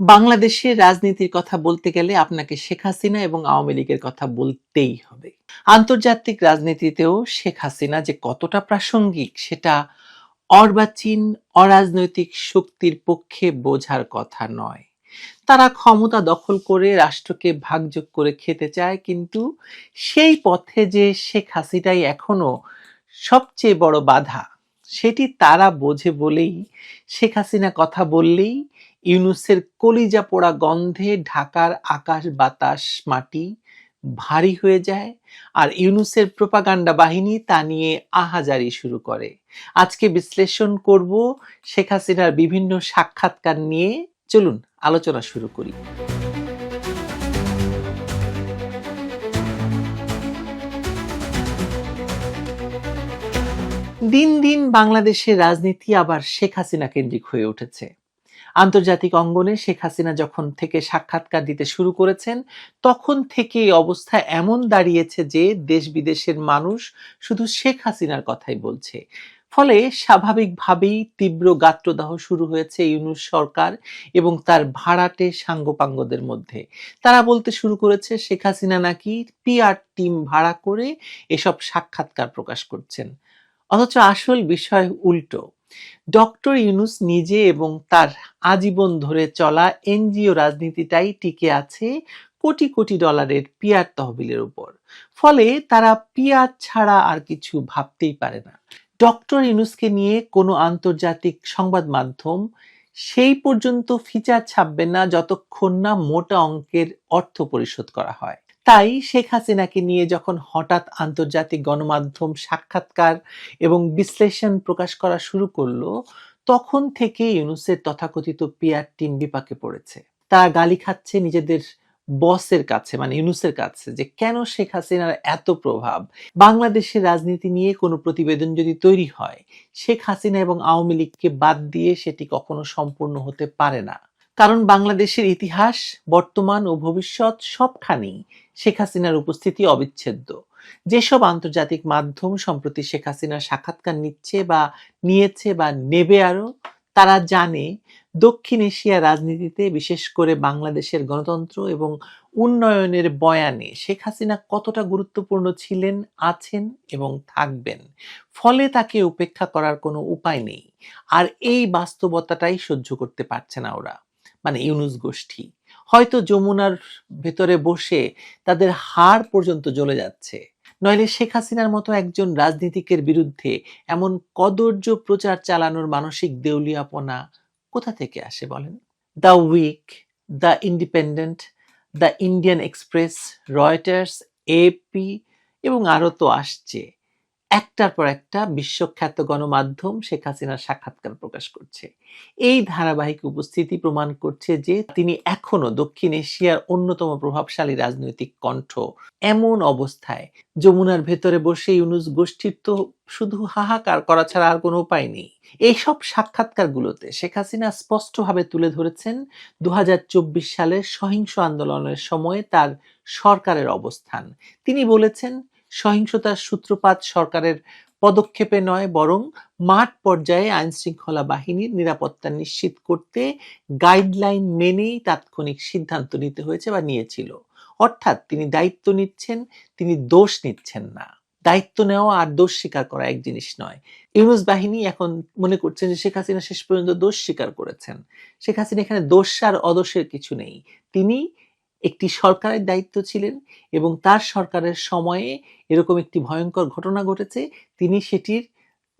বাংলাদেশের রাজনীতির কথা বলতে গেলে আপনাকে শেখ হাসিনা এবং আওয়ামী লীগের কথা বলতেই হবে। আন্তর্জাতিক রাজনীতিতেও শেখ হাসিনা যে কতটা প্রাসঙ্গিক, সেটা অর্বাচীন অরাজনৈতিক শক্তির পক্ষে বোঝার কথা নয়। তারা ক্ষমতা দখল করে রাষ্ট্রকে ভাগযোগ করে খেতে চায়, কিন্তু সেই পথে যে শেখ হাসিনাই এখনও সবচেয়ে বড় বাধা, সেটি তারা বোঝে বলেই, শেখ হাসিনা কথা বললেই ইউনুসের কলিজা পোড়া গন্ধে ঢাকার আকাশ বাতাস মাটি ভারী হয়ে যায় আর ইউনুসের প্রোপাগান্ডা বাহিনী তা নিয়ে আহাজারি শুরু করে। আজকে বিশ্লেষণ করব শেখ হাসিনার বিভিন্ন সাক্ষাৎকার নিয়ে। চলুন, আলোচনা শুরু করি। দিন দিন বাংলাদেশের রাজনীতি আবার শেখ হাসিনা কেন্দ্রিক হয়ে উঠেছে। আন্তর্জাতিক অঙ্গনে শেখ হাসিনা যখন থেকে সাক্ষাৎকার দিতে শুরু করেছেন, তখন থেকে অবস্থা এমন দাঁড়িয়েছে যে দেশ বিদেশের মানুষ শুধু শেখ হাসিনার কথাই বলছে। ফলে স্বাভাবিকভাবেই তীব্র গাত্রদাহ শুরু হয়েছে ইউনুস সরকার এবং তার ভাড়াটে সাঙ্গপাঙ্গদের মধ্যে। তারা বলতে শুরু করেছে, শেখ হাসিনা নাকি পিআর টিম ভাড়া করে এসব সাক্ষাৎকার প্রকাশ করছেন? অথচ আসল বিষয় উল্টো। ডক্টর ইউনুস নিজে এবং তার আজীবন ধরে চলা এনজিও রাজনীতিটাই টিকে আছে কোটি কোটি ডলারের পিয়ার তহবিলের উপর। ফলে তারা পিয়ার ছাড়া আর কিছু ভাবতেই পারে না। ডক্টর ইউনুসকে নিয়ে কোনো আন্তর্জাতিক সংবাদ মাধ্যম সেই পর্যন্ত ফিচার ছাপবে না যতক্ষণ না মোটা অঙ্কের অর্থ পরিশোধ করা হয়। তাই শেখ হাসিনাকে নিয়ে যখন হঠাৎ আন্তর্জাতিক গণমাধ্যম সাক্ষাৎকার এবং বিশ্লেষণ প্রকাশ করা শুরু করল, তখন থেকে ইউনুসের তথাকথিত পিয়ার টিম বিপাকে পড়েছে। তারা গালি খাচ্ছে নিজেদের বসের কাছে মানে ইউনুসের কাছে, যে কেন শেখ হাসিনার এত প্রভাব? বাংলাদেশের রাজনীতি নিয়ে কোনো প্রতিবেদন যদি তৈরি হয়, শেখ হাসিনা এবং আওয়ামী লীগকে বাদ দিয়ে সেটি কখনো সম্পূর্ণ হতে পারে না। কারণ বাংলাদেশের ইতিহাস, বর্তমান ও ভবিষ্যৎ সবখানেই শেখ হাসিনার উপস্থিতি অবিচ্ছেদ্য। যেসব আন্তর্জাতিক মাধ্যম সম্প্রতি শেখ হাসিনার সাক্ষাৎকার নিচ্ছে বা নিয়েছে বা নেবে আরও তারা জানে দক্ষিণ এশিয়া রাজনীতিতে বিশেষ করে বাংলাদেশের গণতন্ত্র এবং উন্নয়নের বয়ানে শেখ হাসিনা কতটা গুরুত্বপূর্ণ ছিলেন, আছেন এবং থাকবেন। ফলে তাকে উপেক্ষা করার কোনো উপায় নেই। আর এই বাস্তবতাটাই সহ্য করতে পারছে না ওরা। মানে ইউনুস গোষ্ঠী। হয়তো যমুনার ভেতরে বসে তাদের হাড় পর্যন্ত জ্বলে যাচ্ছে। নইলে শেখ হাসিনার মতো একজন রাজনীতিকের বিরুদ্ধে এমন কদর্য প্রচার চালানোর মানসিক দেউলিয়াপনা কোথা থেকে আসে বলেন? The week, the independent, the Indian express, Reuters AP এবং আরও তো আসছে। একটার পর একটা বিশ্বখ্যাত গণমাধ্যম শেখ হাসিনার সাক্ষাৎকার প্রকাশ করছে। এই ধারাবাহিক উপস্থিতি প্রমাণ করছে যে তিনি এখনও দক্ষিণ এশিয়ার অন্যতম প্রভাবশালী রাজনৈতিক কণ্ঠ। এমন অবস্থায় যমুনার ভেতরে বসে ইউনুস গোষ্ঠীর তো শুধু হাহাকার করা ছাড়া আর কোনো উপায় নেই। এইসব সাক্ষাৎকারগুলোতে শেখ হাসিনা স্পষ্টভাবে তুলে ধরেছেন দু হাজার চব্বিশ সালের সহিংস আন্দোলনের সময় তার সরকারের অবস্থান। তিনি বলেছেন সহিংসতার সূত্রপাত সরকারের পদক্ষেপে নয়, বরং মাঠ পর্যায়ে আইন শৃঙ্খলা বাহিনীর নিরাপত্তা নিশ্চিত করতে গাইডলাইন মেনেই তাৎক্ষণিক সিদ্ধান্ত নিতে হয়েছে বা নিয়েছিল। অর্থাৎ তিনি দায়িত্ব নিচ্ছেন, তিনি দোষ নিচ্ছেন না। দায়িত্ব নেওয়া আর দোষ স্বীকার করা এক জিনিস নয়। ইউনুস বাহিনী এখন মনে করছেন যে শেখ হাসিনা শেষ পর্যন্ত দোষ স্বীকার করেছেন। শেখ হাসিনা এখানে দোষ আর অদোষের কিছু নেই। তিনি একটি সরকারের দায়িত্ব ছিলেন এবং তার সরকারের সময়ে এরকম একটি ভয়ঙ্কর ঘটনা ঘটেছে, তিনি সেটির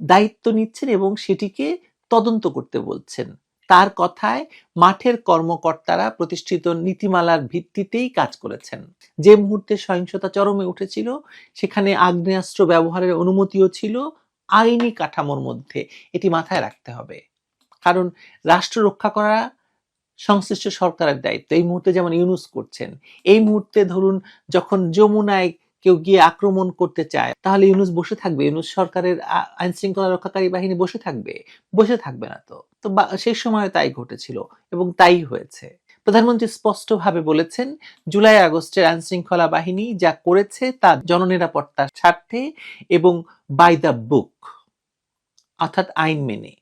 দায়িত্ব নিচ্ছেন এবং সেটিকে তদন্ত করতে বলছেন। তার কথায় মাঠের কর্মকর্তারা প্রতিষ্ঠিত নীতিমালার ভিত্তিতেই কাজ করেছেন। যে মুহূর্তে সহিংসতা চরমে উঠেছিল, সেখানে আগ্নেয়াস্ত্র ব্যবহারের অনুমতিও ছিল আইনি কাঠামোর মধ্যে। এটি মাথায় রাখতে হবে। কারণ রাষ্ট্র রক্ষা করা সংশ্লিষ্ট সরকারের দায়িত্ব। এই মুহূর্তে যেমন ইউনুস করছেন, এই মুহূর্তে ধরুন যখন যমুনায় কেউ গিয়ে আক্রমণ করতে চায়, তাহলে ইউনুস বসে থাকবে। ইউনুস সরকারের আইন শৃঙ্খলা রক্ষাকারী বাহিনী বসে থাকবে বসে থাকবে না তো। তো সেই সময় তাই ঘটেছিল এবং তাই হয়েছে। প্রধানমন্ত্রী স্পষ্টভাবে বলেছেন, জুলাই আগস্টের আইন শৃঙ্খলা বাহিনী যা করেছে তা জননিরাপত্তার স্বার্থে এবং বাই দ্য বুক অর্থাৎ আইন মেনে।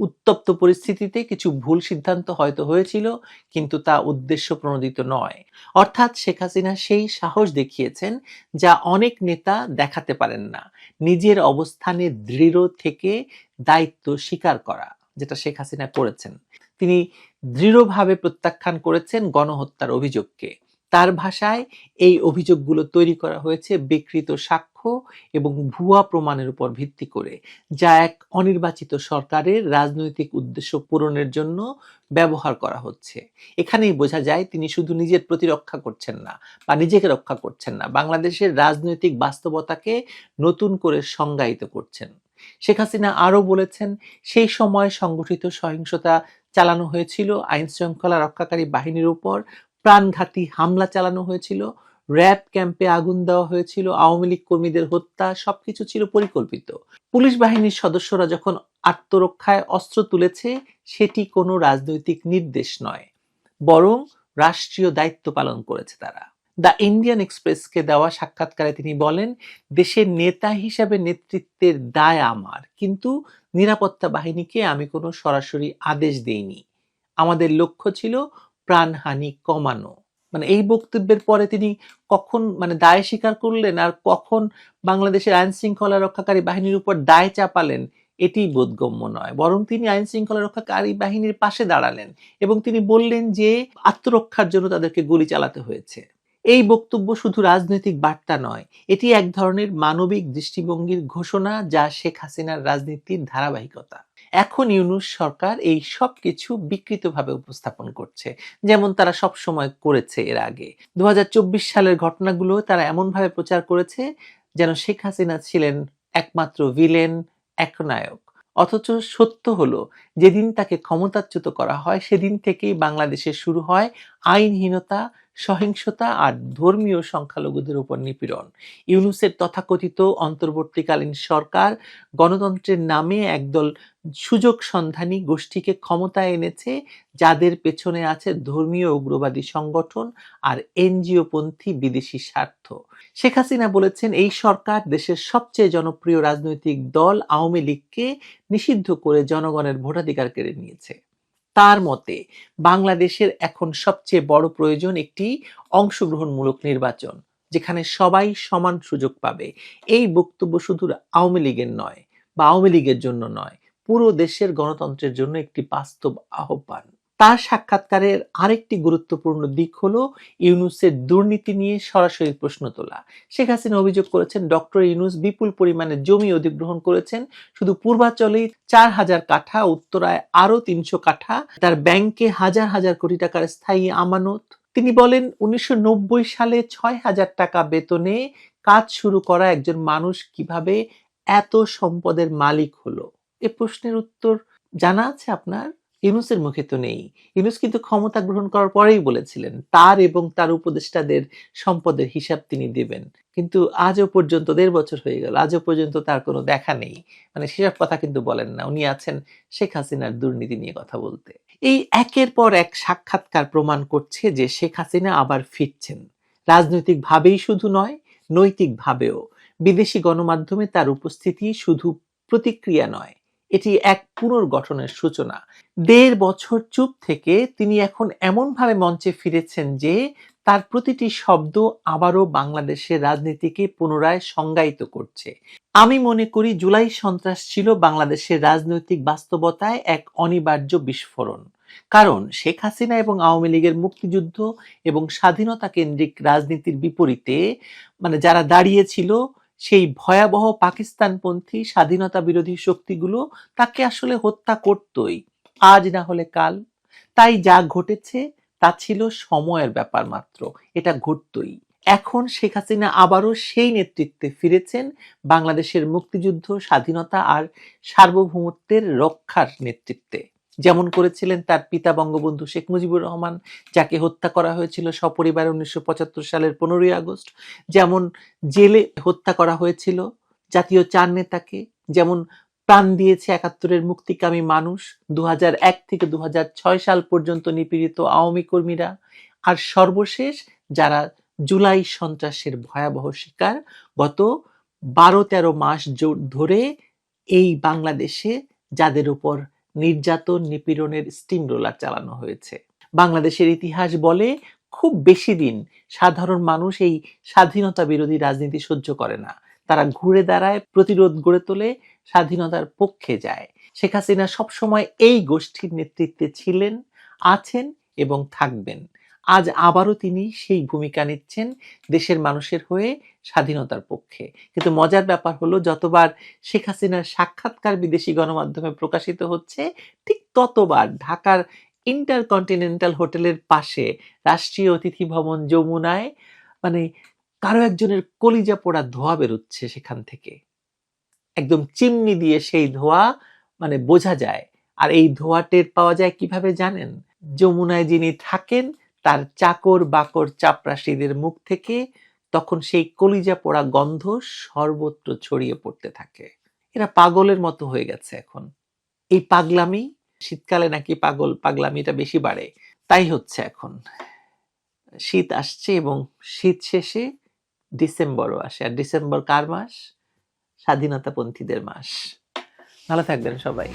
উত্তপ্ত পরিস্থিতিতে কিছু ভুল সিদ্ধান্ত হয়তো হয়েছিল, কিন্তু তা উদ্দেশ্য প্রণোদিত নয়। অর্থাৎ শেখ হাসিনা সেই সাহস দেখিয়েছেন যা অনেক নেতা দেখাতে পারেন না। নিজের অবস্থানে দৃঢ় থেকে দায়িত্ব স্বীকার করা, যেটা শেখ হাসিনা করেছেন। তিনি দৃঢ়ভাবে প্রত্যাখ্যান করেছেন গণহত্যার অভিযোগকে। তার ভাষায় এই অভিযোগগুলো তৈরি করা হয়েছে বিকৃত সাক্ষ্য এবং ভুয়া প্রমাণের উপর ভিত্তি করে, যা এক অনির্বাচিত সরকারের রাজনৈতিক উদ্দেশ্য পূরণের জন্য ব্যবহার করা হচ্ছে। এখানেই বোঝা যায় তিনি শুধু নিজের প্রতিরক্ষা করছেন না বা নিজেকে রক্ষা করছেন না, বাংলাদেশের রাজনৈতিক বাস্তবতাকে নতুন করে সংজ্ঞায়িত করছেন। শেখ হাসিনা আরও বলেছেন, সেই সময় সংগঠিত সহিংসতা চালানো হয়েছিল আইন শৃঙ্খলা রক্ষাকারী বাহিনীর উপর প্রাণঘাতী হামলা চালানো হয়েছিল, র্যাব ক্যাম্পে আগুন দেওয়া হয়েছিল, আওয়ামী লীগ কর্মীদের হত্যা, সবকিছু ছিল পরিকল্পিত। পুলিশ বাহিনীর সদস্যরা যখন আত্মরক্ষায় অস্ত্র তুলেছে, সেটি কোনো রাজনৈতিক নির্দেশ নয়, বরং রাষ্ট্রীয় দায়িত্ব পালন করেছে তারা। দ্য ইন্ডিয়ান এক্সপ্রেসকে দেওয়া সাক্ষাৎকারে তিনি বলেন, দেশের নেতা হিসাবে নেতৃত্বের দায় আমার, কিন্তু নিরাপত্তা বাহিনীকে আমি কোনো সরাসরি আদেশ দেইনি। আমাদের লক্ষ্য ছিল প্রাণহানি কমানো। মানে এই বক্তব্যের পরে তিনি কখন মানে দায় স্বীকার করলেন আর কখন বাংলাদেশের আইন শৃঙ্খলা রক্ষাকারী বাহিনীর উপর দায় চাপালেন, এটি বোধগম্য নয়। বরং তিনি আইন শৃঙ্খলা রক্ষাকারী বাহিনীর পাশে দাঁড়ালেন এবং তিনি বললেন যে, আত্মরক্ষার জন্য তাদেরকে গুলি চালাতে হয়েছে। এই বক্তব্য শুধু রাজনৈতিক বার্তা নয়, এটি এক ধরনের মানবিক দৃষ্টিভঙ্গির ঘোষণা যা শেখ হাসিনার রাজনীতির ধারাবাহিকতা। এখন ইউনুস সরকার এই সব কিছু বিকৃতভাবে উপস্থাপন করছে, যেমন তারা সব সময় করেছে এর আগে। দু হাজার চব্বিশ সালের ঘটনাগুলো তারা এমনভাবে প্রচার করেছে যেন শেখ হাসিনা ছিলেন একমাত্র ভিলেন, একনায়ক। অথচ সত্য হলো যেদিন তাকে ক্ষমতাচ্যুত করা হয়, সেদিন থেকেই বাংলাদেশে শুরু হয় আইনহীনতা, সহিংসতা আর ধর্মীয় সংখ্যালঘুদের উপর নিপীড়ন। ইউনুসের তথাকথিত অন্তর্বর্তীকালীন সরকার গণতন্ত্রের নামে একদল সুযোগ সন্ধানী গোষ্ঠীকে ক্ষমতায় এনেছে, যাদের পেছনে আছে ধর্মীয় উগ্রবাদী সংগঠন আর এনজিও পন্থী বিদেশি স্বার্থ। শেখ হাসিনা বলেছেন, এই সরকার দেশের সবচেয়ে জনপ্রিয় রাজনৈতিক দল আওয়ামী লীগকে নিষিদ্ধ করে জনগণের ভোটাধিকার কেড়ে নিয়েছে। তার মতে, বাংলাদেশের এখন সবচেয়ে বড় প্রয়োজন একটি অংশগ্রহণমূলক নির্বাচন, যেখানে সবাই সমান সুযোগ পাবে। এই বক্তব্য শুধু আওয়ামী লীগের নয়, বা আওয়ামী লীগের জন্য নয়, পুরো দেশের গণতন্ত্রের জন্য একটি বাস্তব আহ্বান। তার সাক্ষাৎকারের আরেকটি গুরুত্বপূর্ণ দিক হলো ইউনুসের দুর্নীতি নিয়ে সরাসরি প্রশ্ন তোলা। শেখ হাসিনা অভিযোগ করেছেন ডক্টর ইউনুস বিপুল পরিমাণে জমি অধিগ্রহণ করেছেন, শুধু পূর্বাচলেই চার হাজার কাঠা, উত্তরায় আরও তিনশো কাঠা, তার ব্যাংকে হাজার হাজার কোটি টাকার স্থায়ী আমানত। তিনি বলেন, উনিশশো নব্বই সালে ছয় হাজার টাকা বেতনে কাজ শুরু করা একজন মানুষ কীভাবে এত সম্পদের মালিক হলো? এ প্রশ্নের উত্তর জানা আছে আপনার? ইউনুসের মুখে তো নেই। ইউনুস কিন্তু ক্ষমতা গ্রহণ করার পরেই বলেছিলেন, তার এবং তার উপদেষ্টাদের সম্পদের হিসাব তিনি দেবেন। কিন্তু আজও পর্যন্ত দেড় বছর হয়ে গেল, আজও পর্যন্ত তার কোনো দেখা নেই। মানে সেসব কথা কিন্তু বলেন না, উনি আছেন শেখ হাসিনার দুর্নীতি নিয়ে কথা বলতে। এই একের পর এক সাক্ষাৎকার প্রমাণ করছে যে শেখ হাসিনা আবার ফিরছেন। রাজনৈতিকভাবেই শুধু নয়, নৈতিকভাবেও। বিদেশি গণমাধ্যমে তার উপস্থিতি শুধু প্রতিক্রিয়া নয় এটি এক পুনর্গঠনের সূচনা। দেড় বছর চুপ থেকে তিনি এখন এমনভাবে মঞ্চে ফিরেছেন যে, তার প্রতিটি শব্দ আবারও বাংলাদেশের রাজনীতিকে পুনরায় সংজ্ঞায়িত করছে। আমি মনে করি জুলাই সন্ত্রাস ছিল বাংলাদেশের রাজনৈতিক বাস্তবতায় এক অনিবার্য বিস্ফোরণ। কারণ শেখ হাসিনা এবং আওয়ামী লীগের মুক্তিযুদ্ধ এবং স্বাধীনতা কেন্দ্রিক রাজনীতির বিপরীতে মানে যারা দাঁড়িয়েছিল সেই ভয়াবহ পাকিস্তানপন্থী স্বাধীনতা বিরোধী শক্তিগুলো তাকে আসলে হত্যা করতই। আজ না হলে কাল। তাই যা ঘটেছে, তা ছিল সময়ের ব্যাপার মাত্র। এটা ঘটতই। এখন শেখ হাসিনা আবারও সেই নেতৃত্বে ফিরেছেন বাংলাদেশের মুক্তিযুদ্ধ, স্বাধীনতা আর সার্বভৌমত্বের রক্ষার নেতৃত্বে। যেমন করেছিলেন তার পিতা বঙ্গবন্ধু শেখ মুজিবুর রহমান, যাকে হত্যা করা হয়েছিল সপরিবারে উনিশশো সালের পনেরোই আগস্ট। যেমন জেলে হত্যা করা হয়েছিল জাতীয় চার নেতাকে, যেমন প্রাণ দিয়েছে একাত্তরের মুক্তিকামী মানুষ দু এক থেকে দু হাজার ছয় সাল পর্যন্ত নিপীড়িত আওয়ামী কর্মীরা, আর সর্বশেষ যারা জুলাই সন্ত্রাসের ভয়াবহ শিকার, গত বারো তেরো মাস ধরে এই বাংলাদেশে যাদের উপর নির্যাতন, নিপীড়নের স্টিম রোলার চালানো হয়েছে। বাংলাদেশের ইতিহাস বলে খুব বেশি দিন সাধারণ মানুষ এই স্বাধীনতা বিরোধী রাজনীতি সহ্য করে না। তারা ঘুরে দাঁড়ায়, প্রতিরোধ গড়ে তোলে, স্বাধীনতার পক্ষে যায়। শেখ হাসিনা সবসময় এই গোষ্ঠীর নেতৃত্বে ছিলেন, আছেন এবং থাকবেন। আজ আবারও তিনি সেই ভূমিকা নিচ্ছেন দেশের মানুষের হয়ে স্বাধীনতার পক্ষে। কিন্তু মজার ব্যাপার হলো, যতবার শেখ হাসিনার সাক্ষাৎকার বিদেশি গণমাধ্যমে প্রকাশিত হচ্ছে, ঠিক ততবার ঢাকার ইন্টারকন্টিনেন্টাল হোটেলের পাশে রাষ্ট্রীয় অতিথি ভবন যমুনায় মানে কারও একজনের কলিজা পোড়া ধোয়া বেরোচ্ছে সেখান থেকে। একদম চিমনি দিয়ে সেই ধোয়া মানে বোঝা যায়। আর এই ধোয়া টের পাওয়া যায় কীভাবে জানেন? যমুনায় যিনি থাকেন তার চাকর বাকর চাপরাশিদের মুখ থেকে তখন সেই কলিজা পোড়া গন্ধ সর্বত্র ছড়িয়ে পড়তে থাকে। এরা পাগলের মতো হয়ে গেছে এখন। এই পাগলামি, শীতকালে নাকি পাগল পাগলামিটা বেশি বাড়ে, তাই হচ্ছে এখন। শীত আসছে এবং শীত শেষে ডিসেম্বরও আসে। আর ডিসেম্বর কার মাস? স্বাধীনতাপন্থীদের মাস। ভালো থাকবেন সবাই।